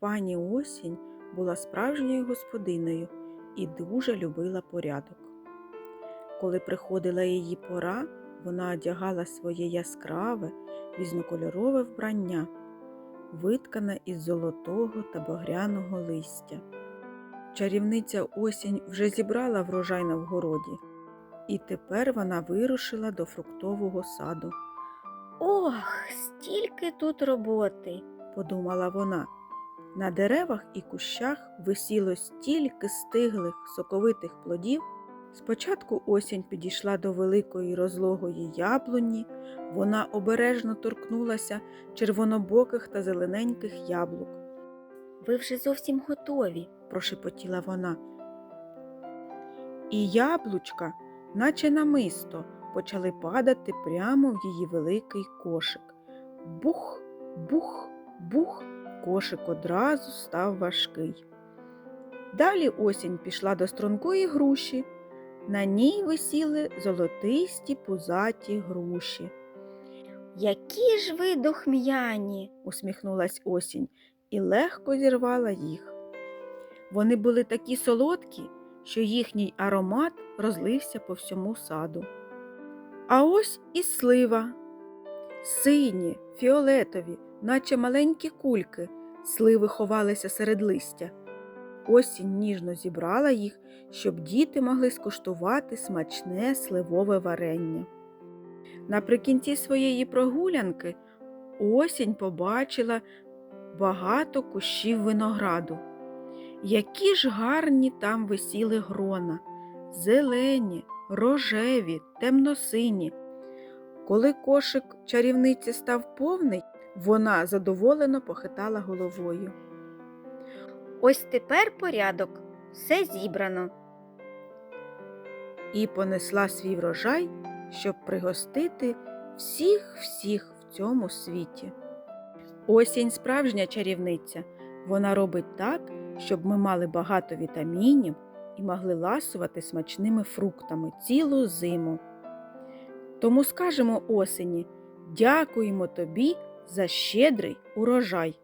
Пані Осінь була справжньою господинею і дуже любила порядок. Коли приходила її пора, вона одягала своє яскраве, різнокольорове вбрання, виткане із золотого та багряного листя. Чарівниця осінь вже зібрала врожай на вгороді, і тепер вона вирушила до фруктового саду, Ох, стільки тут роботи. подумала вона. На деревах і кущах висіло стільки стиглих соковитих плодів. Спочатку осінь підійшла до великої розлогої яблуні, вона обережно торкнулася червонобоких та зелененьких яблук, Ви вже зовсім готові. прошепотіла вона. І яблучка, наче намисто, почали падати прямо в її великий кошик. Бух, бух, бух, кошик одразу став важкий. Далі осінь пішла до стрункої груші. На ній висіли золотисті пузаті груші, Які ж ви духм'яні. усміхнулась осінь і легко зірвала їх. Вони були такі солодкі, що їхній аромат розлився по всьому саду. А ось і слива. Сині, фіолетові, наче маленькі кульки, сливи ховалися серед листя. Осінь ніжно зібрала їх, щоб діти могли скуштувати смачне сливове варення. Наприкінці своєї прогулянки осінь побачила багато кущів винограду. Які ж гарні там висіли грона, зелені, рожеві, темносині. Коли кошик чарівниці став повний, вона задоволено похитала головою. Ось тепер порядок. Все зібрано. і понесла свій врожай, щоб пригостити всіх всіх в цьому світі. Осінь справжня чарівниця. Вона робить так, щоб ми мали багато вітамінів і могли ласувати смачними фруктами цілу зиму. Тому скажемо осені дякуємо тобі за щедрий урожай.